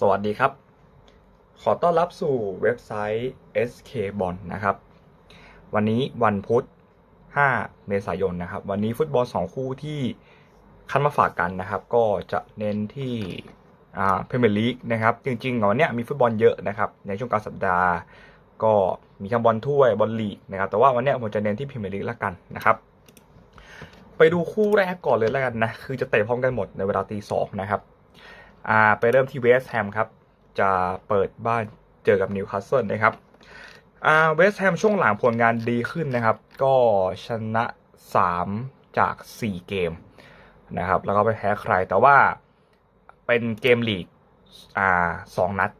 สวัสดีครับ ขอต้อนรับสู่เว็บไซต์ SK b o n นะครับ วันนี้วันพุธ 5 เมษายนนะครับ วันนี้ฟุตบอล 2 คู่ที่คัดมาฝากกันนะครับ ก็จะเน้นที่พรีเมียร์ลีกนะครับ จริงๆวันนี้มีฟุตบอลเยอะนะครับ ในช่วงกลางสัปดาห์ ก็มีทั้งบอลถ้วยบอลลีกนะครับ แต่ว่าวันนี้ผมจะเน้นที่พรีเมียร์ลีกละกันนะครับไปดูคู่แรกก่อนเลยแล้วกันนะ คือจะเตะพร้อมกันหมดในเวลาตีสองนะครับ อ่าไปเริ่มที่เวสต์แฮมครับจะเปิดบ้านเจอกับนิวคาสเซิลนะครับอ่าเวสต์แฮมช่วงหลังผลงานดีขึ้นนะครับ ก็ชนะ 3 จาก 4 เกมนะครับ แล้วก็ไปแพ้ใครแต่ว่าเป็นเกมลีกอ่าสองนัด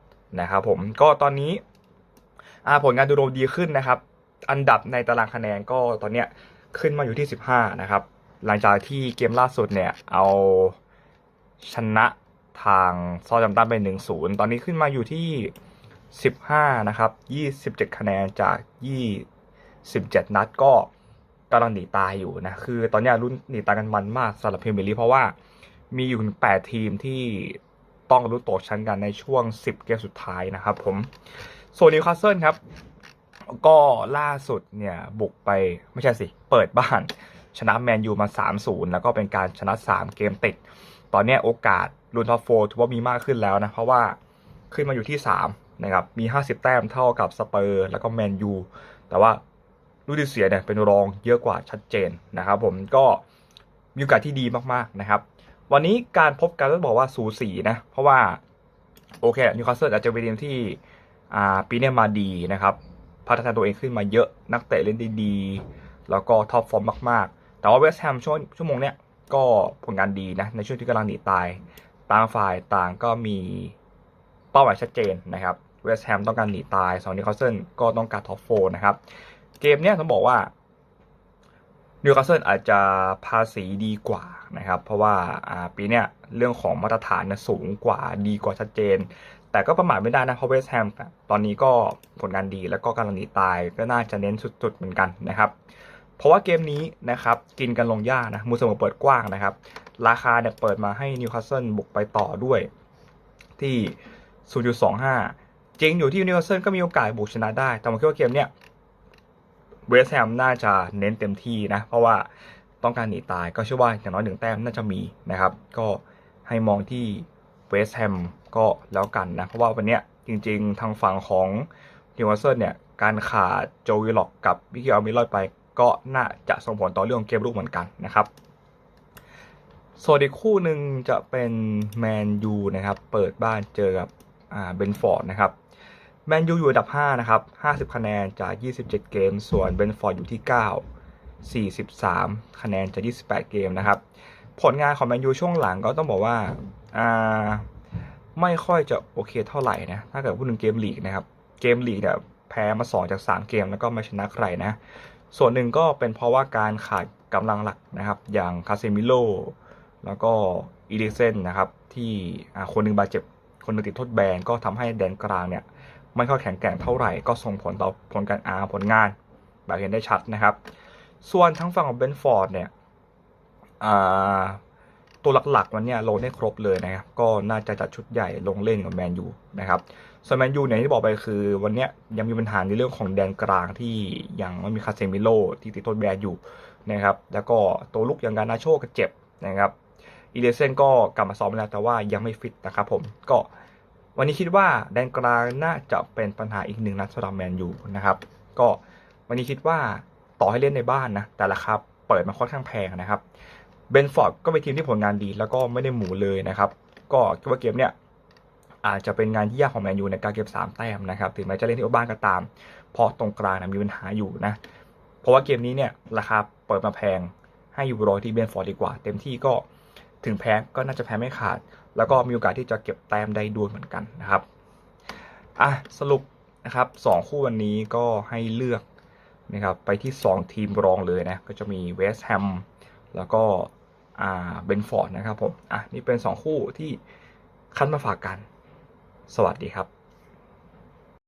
นะครับผมก็ตอนนี้อ่าผลงานดูโรมดีขึ้นนะครับ อันดับในตารางคะแนนก็ตอนเนี้ยขึ้นมาอยู่ที่ 15 นะครับ หลังจากที่เกมล่าสุดเนี่ยเอาชนะ ทางซอจัมตันไป1-0ตอนนี้ขึ้นมาอยู่ที่15นะครับ27คะแนนจาก27นัดก็กำลังหนีตายอยู่นะ คือตอนนี้รุ่นหนีตายกันมันมากสำหรับพรีเมียร์ลีกเพราะว่ามีอยู่ถึง8ทีมที่ต้องรู้ตกชั้นกันในช่วง 10 เกมสุดท้ายนะครับผมส่วนนิวคาสเซิลครับ ก็ล่าสุดเนี่ยบุกไปไม่ใช่สิ เปิดบ้าน ชนะแมนยูมา 3-0 แล้วก็เป็นการชนะ 3 เกมติด ตอนนี้โอกาส ลุ้นท็อปโฟถือว่ามีมากขึ้นแล้วนะ เพราะว่าขึ้นมาอยู่ที่ 3 นะครับ มี 50 แต้มเท่ากับสเปอร์ แล้วก็แมนยูแต่ว่าลูกที่เสียเนี่ยเป็นรองเยอะกว่าชัดเจนนะครับผมก็มีโอกาสที่ดีมากๆนะครับ วันนี้การพบกันต้องบอกว่าสูสีนะ เพราะว่าโอเคนิวคาสเซิลอาจจะเป็นทีมที่ปีเนี้ยมาดีนะครับ พัฒนาตัวเองขึ้นมาเยอะนักเตะเล่นด้ดีแล้วก็ท็อปฟอร์มมากๆ แต่ว่าเวสต์แฮมช่วงชั่วโมงเนี้ยก็ผลงานดีนะ ในช่วงที่กำลังหนีตาย ต่างฝ่ายต่างก็มีเป้าหมายชัดเจนนะครับเวสต์แฮมต้องการหนีตายสองนิวคาสเซิลก็ต้องการท็อปโฟนะครับ เกมเนี้ยต้องบอกว่านิวคาสเซิลอาจจะภาษีดีกว่านะครับ เพราะว่าปีเนี้ยเรื่องของมาตรฐานเนี่ยสูงกว่าดีกว่าชัดเจน แต่ก็ประมาทไม่ได้นะเพราะเวสต์แฮมตอนนี้ก็ผลงานดีแล้วก็กำลังหนีตายก็น่าจะเน้นสุดๆเหมือนกันนะครับ เพราะว่าเกมนี้นะครับกินกันลงยากนะมูเสมอเปิดกว้างนะครับ ราคาเนี่ยเปิดมาให้นิวคาสเซิลบุกไปต่อด้วย ที่ 0.25จริงอยู่ที่นิวคาสเซิลก็มีโอกาสบุกชนะได้ แต่ผมคิดว่าเกมเนี้ยเวสต์แฮมน่าจะเน้นเต็มที่นะ เพราะว่าต้องการหนีตายก็เชื่อว่าอย่างน้อยหนึ่งแต้มน่าจะมีนะครับ ก็ให้มองที่เวสต์แฮมก็แล้วกันนะ เพราะว่าวันเนี้ยจริงๆ ทางฝั่งของนิวคาสเซิลเนี่ย การขาดโจวิลล็อกกับวิกิอัลมิลลอยไป ก็น่าจะส่งผลต่อเรื่องของเกมลุกเหมือนกันนะครับ ส่วนอีกคู่หนึ่งจะเป็นแมนยูนะครับ เปิดบ้านเจอกับอ่าเบนฟอร์ดนะครับแมนยูอยู่อันดับ 5 นะครับ 50 คะแนนจาก 27 เกม ส่วนเบนฟอร์ดอยู่ที่ 9 43 คะแนนจาก 28 เกมนะครับ ผลงานของแมนยูช่วงหลังก็ต้องบอกว่าอ่าไม่ค่อยจะโอเคเท่าไหร่นะ ถ้าเกิดพูดถึงเกมลีกนะครับ เกมลีกเนี่ยแพ้มา 2 จาก 3 เกมแล้วก็ไม่ชนะใครนะ ส่วนหนึ่งก็เป็นเพราะว่าการขาดกำลังหลักนะครับ อย่างคาเซมิโล แล้วก็อีดิเซนนะครับ ที่คนหนึ่งบาดเจ็บ คนหนึ่งติดโทษแบนก็ทำให้แดนกลางเนี่ยไม่ค่อยแข็งแกร่งเท่าไหร่ก็ส่งผลต่อผลการอาผลงานแบบเห็นได้ชัดนะครับ ส่วนทั้งฝั่งของเบนฟอร์ดเนี่ยตัวหลักๆวันเนี้ยลงได้ครบเลยนะครับ ก็น่าจะจัดชุดใหญ่ลงเล่นกับแมนยูนะครับส่วนแมนยูเนี่ยที่บอกไปคือวันนี้ยยังมีปัญหาในเรื่องของแดนกลางที่ยังไม่มีคาเซมิโลที่ติดโทษแบนอยู่นะครับ แล้วก็ตัวลุกอย่างการนาโชก็เจ็บนะครับ อีเลเซนก็กลับมาซ้อมแล้วแต่ว่ายังไม่ฟิตนะครับผมก็วันนี้คิดว่าแดนกลางน่าจะเป็นปัญหาอีกหนึ่งนัดสำหรับแมนยูนะครับก็วันนี้คิดว่าต่อให้เล่นในบ้านนะแต่ราคาเปิดมาค่อนข้างแพงนะครับเบนฟอร์ดก็เป็นทีมที่ผลงานดี แล้วก็ไม่ได้หมูเลยนะครับ ก็คิดว่าเกมเนี้ยอาจจะเป็นงานที่ยากของแมนยูในการเก็บ3แต้มนะครับถึงแม้จะเล่นที่บ้านก็ตามเพราะตรงกลางนะมีปัญหาอยู่นะเพราะว่าเกมนี้เนี่ยราคาเปิดมาแพงให้อยู่รอที่เบนฟอร์ดดีกว่า เต็มที่ก็ ถึงแพ้ก็น่าจะแพ้ไม่ขาด แล้วก็มีโอกาสที่จะเก็บแต้มได้ด้วยเหมือนกันนะครับอะสรุปนะครับสองคู่วันนี้ก็ให้เลือกนะครับไปที่ 2 ทีมรองเลยนะก็จะมีเวสต์แฮมแล้วก็อ่าเบนฟอร์ดนะครับผมอะนี่เป็น 2 คู่ที่คัดมาฝากกัน สวัสดีครับ